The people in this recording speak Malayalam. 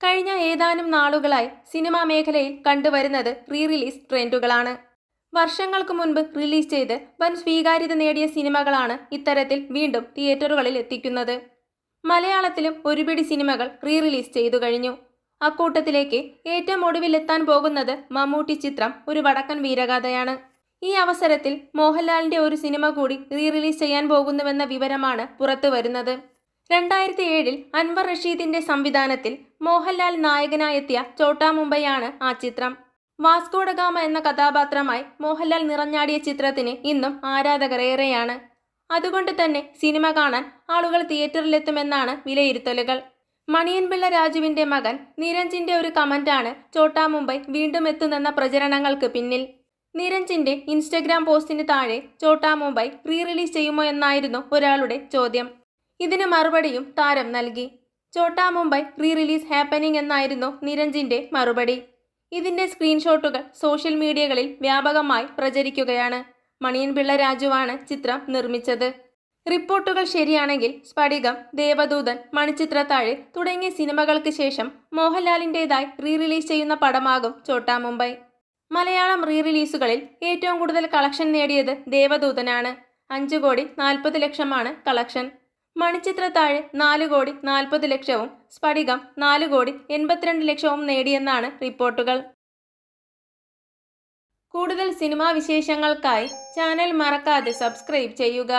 കഴിഞ്ഞ ഏതാനും നാളുകളായി സിനിമാ മേഖലയിൽ കണ്ടുവരുന്നത് റീ റിലീസ് ട്രെൻഡുകളാണ്. വർഷങ്ങൾക്ക് മുൻപ് റിലീസ് ചെയ്ത് വൻ സ്വീകാര്യത നേടിയ സിനിമകളാണ് ഇത്തരത്തിൽ വീണ്ടും തിയേറ്ററുകളിൽ എത്തിക്കുന്നത്. മലയാളത്തിലും ഒരുപിടി സിനിമകൾ റീ റിലീസ് ചെയ്തു കഴിഞ്ഞു. അക്കൂട്ടത്തിലേക്ക് ഏറ്റവും ഒടുവിലെത്താൻ പോകുന്നത് മമ്മൂട്ടി ചിത്രം ഒരു വടക്കൻ വീരഗാഥയാണ്. ഈ അവസരത്തിൽ മോഹൻലാലിന്റെ ഒരു സിനിമ കൂടി റീ റിലീസ് ചെയ്യാൻ പോകുന്നുവെന്ന വിവരമാണ് പുറത്തു വരുന്നത് രണ്ടായിരത്തി ഏഴിൽ അൻവർ റഷീദിന്റെ സംവിധാനത്തിൽ മോഹൻലാൽ നായകനായെത്തിയ ചോട്ടാ മുംബൈയാണ് ആ ചിത്രം. വാസ്കോഡഗാമ എന്ന കഥാപാത്രമായി മോഹൻലാൽ നിറഞ്ഞാടിയ ചിത്രത്തിന് ഇന്നും ആരാധകർ ഏറെയാണ് അതുകൊണ്ട് തന്നെ സിനിമ കാണാൻ ആളുകൾ തിയേറ്ററിലെത്തുമെന്നാണ് വിലയിരുത്തലുകൾ. മണിയൻപിള്ള രാജുവിന്റെ മകൻ നിരഞ്ജിന്റെ ഒരു കമന്റാണ് ചോട്ടാ മുംബൈ വീണ്ടും എത്തുന്നെന്ന പ്രചരണങ്ങൾക്ക് പിന്നിൽ. നിരഞ്ജിന്റെ ഇൻസ്റ്റഗ്രാം പോസ്റ്റിന് താഴെ ചോട്ടാ മുംബൈ റീ റിലീസ് ചെയ്യുമോ എന്നായിരുന്നു ഒരാളുടെ ചോദ്യം. ഇതിന് മറുപടിയും താരം നൽകി. Chotta Mumbai re release happening എന്നായിരുന്നു നിരഞ്ജിന്റെ മറുപടി. ഇതിന്റെ സ്ക്രീൻഷോട്ടുകൾ സോഷ്യൽ മീഡിയകളിൽ വ്യാപകമായി പ്രചരിക്കുകയാണ്. മണിയൻപിള്ള രാജുവാണ് ചിത്രം നിർമ്മിച്ചത്. റിപ്പോർട്ടുകൾ ശരിയാണെങ്കിൽ സ്ഫടികം ദേവദൂതൻ മണിച്ചിത്രത്താഴ് തുടങ്ങിയ സിനിമകൾക്ക് ശേഷം മോഹൻലാലിന്റെതായി റീ റിലീസ് ചെയ്യുന്ന പടമാകും ചോട്ടാ മുംബൈ. മലയാളം റീ റിലീസുകളിൽ ഏറ്റവും കൂടുതൽ കളക്ഷൻ നേടിയത് ദേവദൂതനാണ്. അഞ്ചു കോടി നാൽപ്പത് ലക്ഷമാണ് കളക്ഷൻ. മണിച്ചിത്രത്താഴ് നാല് കോടി നാൽപ്പത് ലക്ഷവും സ്ഫടികം നാല് കോടി എൺപത്തിരണ്ട് ലക്ഷവും നേടിയെന്നാണ് റിപ്പോർട്ടുകൾ. കൂടുതൽ സിനിമാ വിശേഷങ്ങൾക്കായി ചാനൽ മറക്കാതെ സബ്സ്ക്രൈബ് ചെയ്യുക.